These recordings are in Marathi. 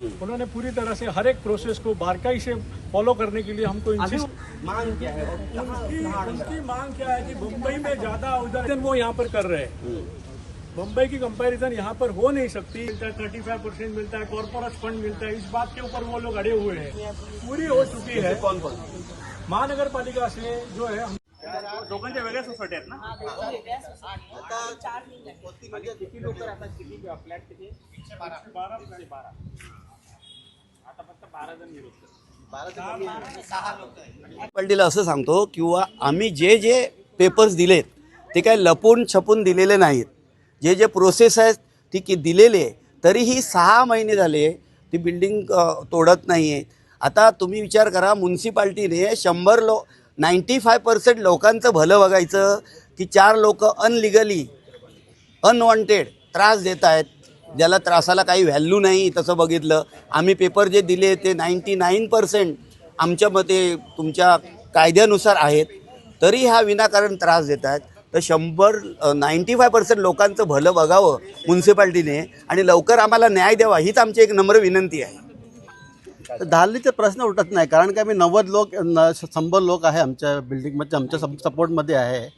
उन्होंने पूरी तरह से हर एक प्रोसेस को बारकाई से फॉलो करने के लिए हमको मांग क्या है? और उनकी उनकी मांग क्या है कि मुंबई में ज़्यादा उधर वो यहाँ पर कर रहे हैं। मुंबई की कंपैरिजन यहाँ पर हो नहीं सकती। मिलता है थर्टी फाइव परसेंट मिलता है कॉर्पोरेट फंड मिलता है। इस बात के ऊपर वो लोग अड़े हुए हैं। पूरी हो चुकी है। कौन कौन? महानगर पालिका से जो है हम दोघांच्या वेगळ्या सोसायटी आहेत ना? किती लोक राहतात? किती फ्लॅट किती? बारा. बारा. आता असं सांगतो किंवा आम्ही जे जे पेपर्स दिलेत ते काय लपून छपून दिलेले नाहीत जे जे प्रोसेस आहेत ती की दिलेली आहे तरीही सहा महिने झाले ती बिल्डिंग तोडत नाही आहे आता तुम्ही विचार करा म्युन्सिपाल्टीने शंभर लो नाईंटी फाय पर्सेंट लोकांचं भलं बघायचं की चार लोक अनलिगली अनवॉन्टेड त्रास देत आहेत ज्याला त्रासाला काही व्हॅल्यू नाही तसं बघितलं. आम्ही पेपर जे दिले ते नाईंटी नाईन पर्सेंट आमच्या मते तुमच्या कायद्यानुसार आहेत. तरी हा विनाकारण त्रास देत आहेत. तर शंभर नाईंटी फाय पर्सेंट लोकांचं भलं बघावं म्युन्सिपाल्टीने आणि लवकर आम्हाला न्याय द्यावा हीच आमची एक नम्र विनंती आहे. तर दहालीचे प्रश्न उठत नाही कारण की आम्ही नव्वद लोक न शंभर लोक आहे आमच्या बिल्डिंगमध्ये आमच्या सपोर्टमध्ये आहे.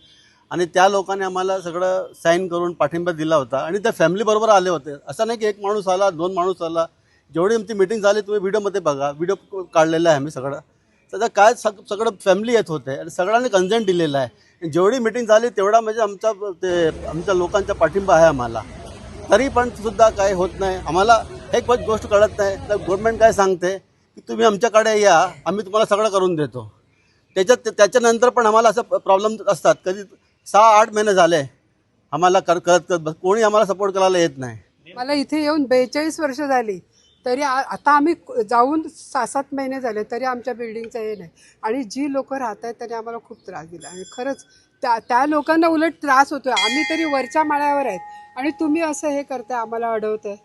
आणि त्या लोकांनी आम्हाला सगळं साईन करून पाठिंबा दिला होता. आणि त्या फॅमिलीबरोबर आले होते. असं नाही की एक माणूस आला दोन माणूस आला. जेवढी आमची मिटिंग झाली तुम्ही व्हिडिओमध्ये बघा. व्हिडिओ काढलेला आहे आम्ही सगळं. त्याचं काय सग सगळं फॅमिली येत होते. आणि सगळ्यांनी कन्झेंट दिलेला आहे. जेवढी मिटिंग झाली तेवढा म्हणजे आमचा ते आमच्या लोकांचा पाठिंबा आहे आम्हाला. तरी पण सुद्धा काय होत नाही. आम्हाला एक पण गोष्ट कळत नाही. तर गव्हर्नमेंट काय सांगते? की तुम्ही आमच्याकडे या. आम्ही तुम्हाला सगळं करून देतो. त्याच्यात त्याच्यानंतर पण आम्हाला असं प्रॉब्लेम असतात. कधी सहा आठ महिने झाले. आम्हाला कर करत करत बस कोणी आम्हाला सपोर्ट करायला येत नाही. मला इथे येऊन बेचाळीस वर्ष झाली. तरी आ- आता आम्ही जाऊन सहा सात महिने झाले तरी आमच्या बिल्डिंगचं हे नाही. आणि जी लोक राहत आहेत त्यांनी आम्हाला खूप त्रास दिला. आणि खरंच त्या त्या लोकांना उलट त्रास होतोय. आम्ही तरी वरच्या माळ्यावर आहेत. आणि तुम्ही असं हे करताय आम्हाला अडवतंय.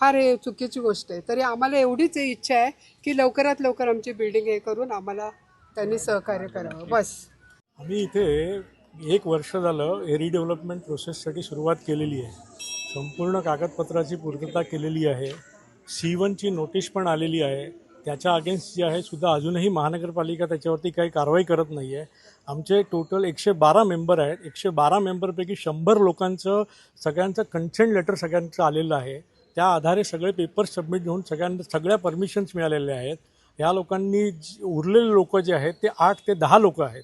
फार हे चुकीची गोष्ट आहे. तरी आम्हाला एवढीच इच्छा आहे की लवकरात लवकर आमची बिल्डिंग हे करून आम्हाला त्यांनी सहकार्य करावं. बस. आम्ही इथे एक वर्ष झालं एरी डेव्हलपमेंट प्रोसेससाठी सुरुवात केलेली आहे. संपूर्ण कागदपत्राची पूर्तता केलेली आहे. सी वनची नोटीस पण आलेली आहे. त्याच्या अगेन्स्ट जी आहे सुद्धा अजूनही महानगरपालिका त्याच्यावरती काही कारवाई करत नाही आहे आमचे टोटल एकशे बारा मेंबर आहेत. एकशे बारा मेंबरपैकी शंभर लोकांचं सगळ्यांचं कन्सेंट लेटर सगळ्यांचं आलेलं आहे. त्या आधारे सगळे पेपर्स सबमिट होऊन सगळ्यांना सगळ्या परमिशन्स मिळालेल्या आहेत. या लोकांनी उरलेले लोक जे आहेत ते आठ ते दहा लोक आहेत.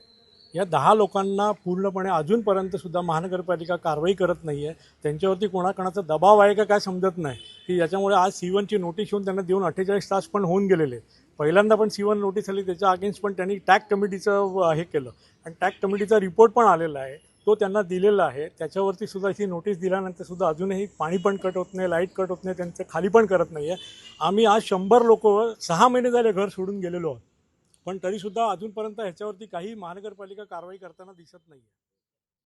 या दहा लोकांना पूर्णपणे अजूनपर्यंत सुद्धा महानगरपालिका कारवाई करत नाही आहे त्यांच्यावरती कोणाकोणाचा दबाव आहे का काय समजत नाही. की याच्यामुळे आज सी वनची नोटीस येऊन त्यांना देऊन अठ्ठेचाळीस तास पण होऊन गेलेले पहिल्यांदा पण सी वन नोटीस आली त्याच्या अगेन्स्ट पण त्यांनी टॅग कमिटीचं हे केलं. आणि टॅग कमिटीचा रिपोर्ट पण आलेला आहे. तो त्यांना दिलेला आहे. त्याच्यावरती सुद्धा ही नोटीस दिल्यानंतर सुद्धा अजूनही पाणी पण कट होत नाही लाइट कट होत नाही त्यांचं खाली पण करत नाही आहे आम्ही आज शंभर लोक सहा महिने झाले घर सोडून गेलेलो आहोत. पण तरीसुद्धा अजूनपर्यंत ह्याच्यावरती काही महानगरपालिका कारवाई करताना दिसत नाही